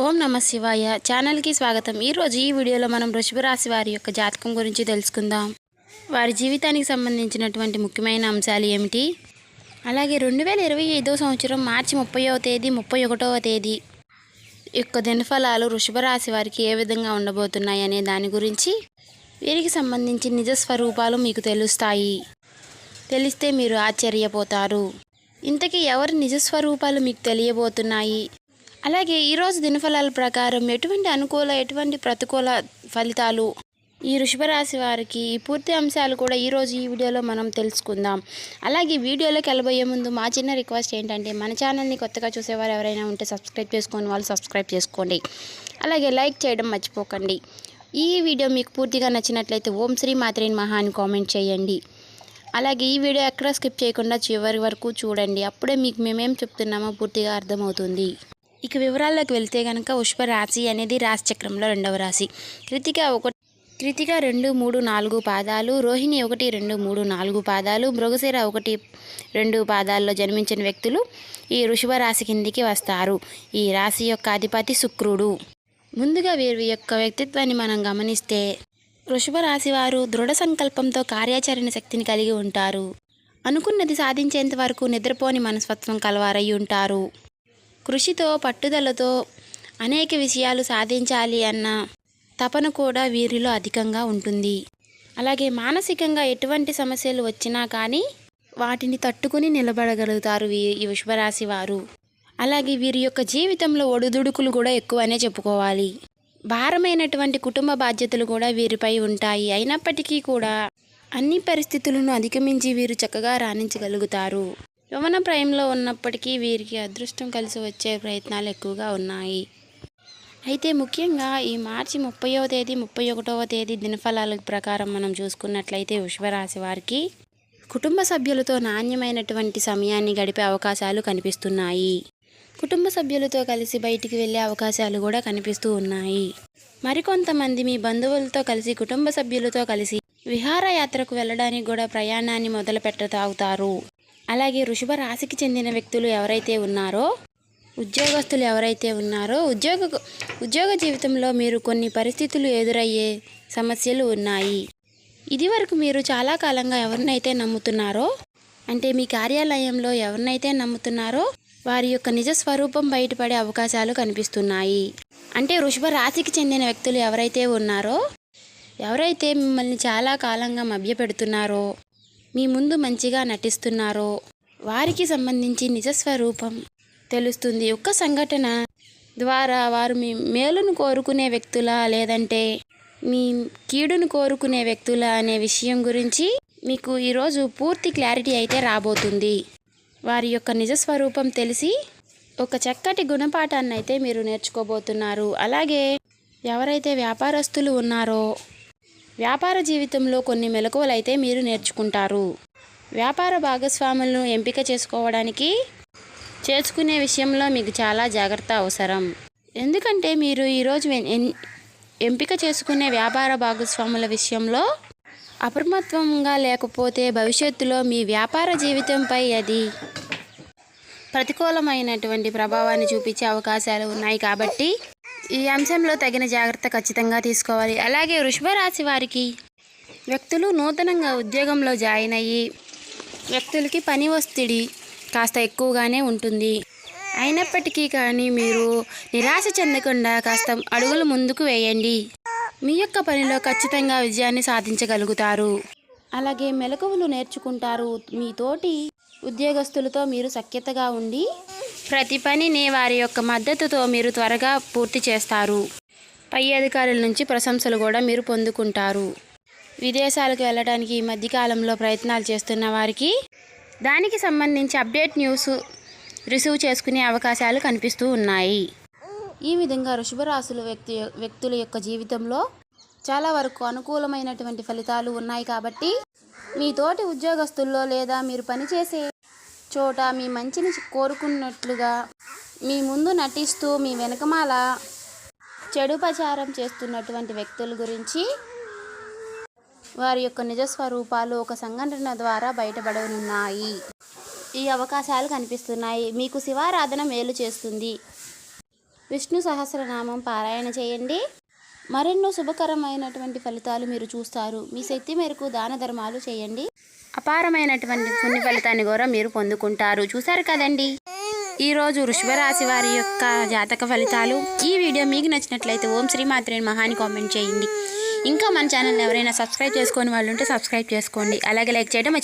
ఓం నమ శివాయ. ఛానల్కి స్వాగతం. ఈరోజు ఈ వీడియోలో మనం వృషభ రాశి వారి యొక్క జాతకం గురించి తెలుసుకుందాం. వారి జీవితానికి సంబంధించినటువంటి ముఖ్యమైన అంశాలు ఏమిటి? అలాగే రెండు వేల ఇరవై ఐదో సంవత్సరం మార్చి ముప్పైవ తేదీ ముప్పై ఒకటవ తేదీ యొక్క దినఫలాలు వృషభ రాశి వారికి ఏ విధంగా ఉండబోతున్నాయి అనే దాని గురించి వీరికి సంబంధించి నిజ స్వరూపాలు మీకు తెలుస్తాయి. తెలిస్తే మీరు ఆశ్చర్యపోతారు. ఇంతకీ ఎవరి నిజ స్వరూపాలు మీకు తెలియబోతున్నాయి? అలాగే ఈరోజు దినఫలాల ప్రకారం ఎటువంటి అనుకూల ఎటువంటి ప్రతికూల ఫలితాలు ఈ వృషభరాశి వారికి ఈ పూర్తి అంశాలు కూడా ఈరోజు ఈ వీడియోలో మనం తెలుసుకుందాం. అలాగే వీడియోలోకి వెళ్ళబోయే ముందు మా చిన్న రిక్వెస్ట్ ఏంటంటే మన ఛానల్ని కొత్తగా చూసేవారు ఎవరైనా ఉంటే సబ్స్క్రైబ్ చేసుకొని వాళ్ళు సబ్స్క్రైబ్ చేసుకోండి. అలాగే లైక్ చేయడం మర్చిపోకండి. ఈ వీడియో మీకు పూర్తిగా నచ్చినట్లయితే ఓం శ్రీ మాత్రేని మహా అని కామెంట్ చేయండి. అలాగే ఈ వీడియో ఎక్కడ స్కిప్ చేయకుండా చివరి వరకు చూడండి. అప్పుడే మీకు మేమేం చెప్తున్నామో పూర్తిగా అర్థమవుతుంది. ఇక వివరాల్లోకి వెళ్తే కనుక పుష్ప రాశి అనేది రాశి చక్రంలో రెండవ రాశి. కృతిక ఒక కృతిక రెండు మూడు నాలుగు పాదాలు రోహిణి ఒకటి రెండు మూడు నాలుగు పాదాలు మృగశిర ఒకటి రెండు పాదాల్లో జన్మించిన వ్యక్తులు ఈ వృషభ రాశి కిందికి వస్తారు. ఈ రాశి యొక్క అధిపతి శుక్రుడు. ముందుగా వీరి యొక్క వ్యక్తిత్వాన్ని మనం గమనిస్తే వృషభ రాశి వారు దృఢ సంకల్పంతో కార్యాచరణ శక్తిని కలిగి ఉంటారు. అనుకున్నది సాధించేంత వరకు నిద్రపోని మనస్తత్వం కలవారై ఉంటారు. కృషితో పట్టుదలతో అనేక విషయాలు సాధించాలి అన్న తపన కూడా వీరిలో అధికంగా ఉంటుంది. అలాగే మానసికంగా ఎటువంటి సమస్యలు వచ్చినా కానీ వాటిని తట్టుకుని నిలబడగలుగుతారు ఈ వృషభరాశి వారు. అలాగే వీరి యొక్క జీవితంలో ఒడిదుడుకులు కూడా ఎక్కువనే చెప్పుకోవాలి. భారమైనటువంటి కుటుంబ బాధ్యతలు కూడా వీరిపై ఉంటాయి. అయినప్పటికీ కూడా అన్ని పరిస్థితులను అధిగమించి వీరు చక్కగా రాణించగలుగుతారు. యవన ప్రాయంలో ఉన్నప్పటికీ వీరికి అదృష్టం కలిసి వచ్చే ప్రయత్నాలు ఎక్కువగా ఉన్నాయి. అయితే ముఖ్యంగా ఈ మార్చి ముప్పయో తేదీ ముప్పై ఒకటవ తేదీ దినఫలాల ప్రకారం మనం చూసుకున్నట్లయితే వృషభరాశి వారికి కుటుంబ సభ్యులతో నాణ్యమైనటువంటి సమయాన్ని గడిపే అవకాశాలు కనిపిస్తున్నాయి. కుటుంబ సభ్యులతో కలిసి బయటికి వెళ్ళే అవకాశాలు కూడా కనిపిస్తూ ఉన్నాయి. మరికొంతమంది మీ బంధువులతో కలిసి కుటుంబ సభ్యులతో కలిసి విహారయాత్రకు వెళ్ళడానికి కూడా ప్రయాణాన్ని మొదలు పెట్టతాగుతారు అలాగే వృషభ రాశికి చెందిన వ్యక్తులు ఎవరైతే ఉన్నారో ఉద్యోగస్తులు ఎవరైతే ఉన్నారో ఉద్యోగ ఉద్యోగ జీవితంలో మీరు కొన్ని పరిస్థితులు ఎదురయ్యే సమస్యలు ఉన్నాయి. ఇదివరకు మీరు చాలా కాలంగా ఎవరినైతే నమ్ముతున్నారో అంటే మీ కార్యాలయంలో ఎవరినైతే నమ్ముతున్నారో వారి యొక్క నిజ స్వరూపం బయటపడే అవకాశాలు కనిపిస్తున్నాయి. అంటే వృషభ రాశికి చెందిన వ్యక్తులు ఎవరైతే ఉన్నారో ఎవరైతే మిమ్మల్ని చాలా కాలంగా మభ్యపెడుతున్నారో మీ ముందు మంచిగా నటిస్తున్నారో వారికి సంబంధించి నిజస్వరూపం తెలుస్తుంది. ఒక్క సంఘటన ద్వారా వారు మీ మేలును కోరుకునే వ్యక్తులా లేదంటే మీ కీడును కోరుకునే వ్యక్తుల అనే విషయం గురించి మీకు ఈరోజు పూర్తి క్లారిటీ అయితే రాబోతుంది. వారి యొక్క నిజ స్వరూపం తెలిసి ఒక చక్కటి గుణపాఠాన్ని అయితే మీరు నేర్చుకోబోతున్నారు. అలాగే ఎవరైతే వ్యాపారస్తులు ఉన్నారో వ్యాపార జీవితంలో కొన్ని మెలకువలు అయితే మీరు నేర్చుకుంటారు. వ్యాపార భాగస్వాములను ఎంపిక చేసుకోవడానికి చేసుకునే విషయంలో మీకు చాలా జాగ్రత్త అవసరం. ఎందుకంటే మీరు ఈరోజు ఎన్- ఎంపిక చేసుకునే వ్యాపార భాగస్వాముల విషయంలో అప్రమత్తంగా లేకపోతే భవిష్యత్తులో మీ వ్యాపార జీవితంపై అది ప్రతికూలమైనటువంటి ప్రభావాన్ని చూపించే అవకాశాలు ఉన్నాయి కాబట్టి ఈ అంశంలో తగిన జాగ్రత్త ఖచ్చితంగా తీసుకోవాలి. అలాగే వృషభ రాశి వారికి వ్యక్తులు నూతనంగా ఉద్యోగంలో జాయిన్ అయ్యి వ్యక్తులకి పని ఒత్తిడి కాస్త ఎక్కువగానే ఉంటుంది. అయినప్పటికీ కానీ మీరు నిరాశ చెందకుండా కాస్త అడుగులు ముందుకు వేయండి. మీ యొక్క పనిలో ఖచ్చితంగా విజయాన్ని సాధించగలుగుతారు. అలాగే మెలకువలు నేర్చుకుంటారు. మీ తోటి ఉద్యోగస్తులతో మీరు సఖ్యతగా ఉండి ప్రతి పనిని వారి యొక్క మద్దతుతో మీరు త్వరగా పూర్తి చేస్తారు. పై అధికారుల నుంచి ప్రశంసలు కూడా మీరు పొందుకుంటారు. విదేశాలకు వెళ్ళడానికి ఈ మధ్యకాలంలో ప్రయత్నాలు చేస్తున్న వారికి దానికి సంబంధించి అప్డేట్ న్యూస్ రిసీవ్ చేసుకునే అవకాశాలు కనిపిస్తూ ఉన్నాయి. ఈ విధంగా వృషభరాశుల వ్యక్తి వ్యక్తుల యొక్క జీవితంలో చాలా వరకు అనుకూలమైనటువంటి ఫలితాలు ఉన్నాయి కాబట్టి మీ తోటి ఉద్యోగస్తుల్లో లేదా మీరు పనిచేసే చోట మీ మంచిని కోరుకున్నట్లుగా మీ ముందు నటిస్తూ మీ వెనకమాల చెడు ప్రచారం చేస్తున్నటువంటి వ్యక్తుల గురించి వారి యొక్క నిజ స్వరూపాలు ఒక సంఘటన ద్వారా బయటపడనున్నాయి. ఈ అవకాశాలు కనిపిస్తున్నాయి. మీకు శివారాధన మేలు చేస్తుంది. విష్ణు సహస్రనామం పారాయణ చేయండి. మరెన్నో శుభకరమైనటువంటి ఫలితాలు మీరు చూస్తారు. మీ శక్తి మేరకు దాన ధర్మాలు చేయండి. అపారమైనటువంటి పుణ్య ఫలితాన్ని కూడా మీరు పొందుకుంటారు. చూసారు కదండి? ఈరోజు వృషభరాశి వారి యొక్క జాతక ఫలితాలు. ఈ వీడియో మీకు నచ్చినట్లయితే ఓం శ్రీ మాత్రేని మహాని కామెంట్ చేయండి. ఇంకా మన ఛానల్ ఎవరైనా సబ్స్క్రైబ్ చేసుకొని వాళ్ళు ఉంటే సబ్స్క్రైబ్ చేసుకోండి. అలాగే లైక్ చేయడం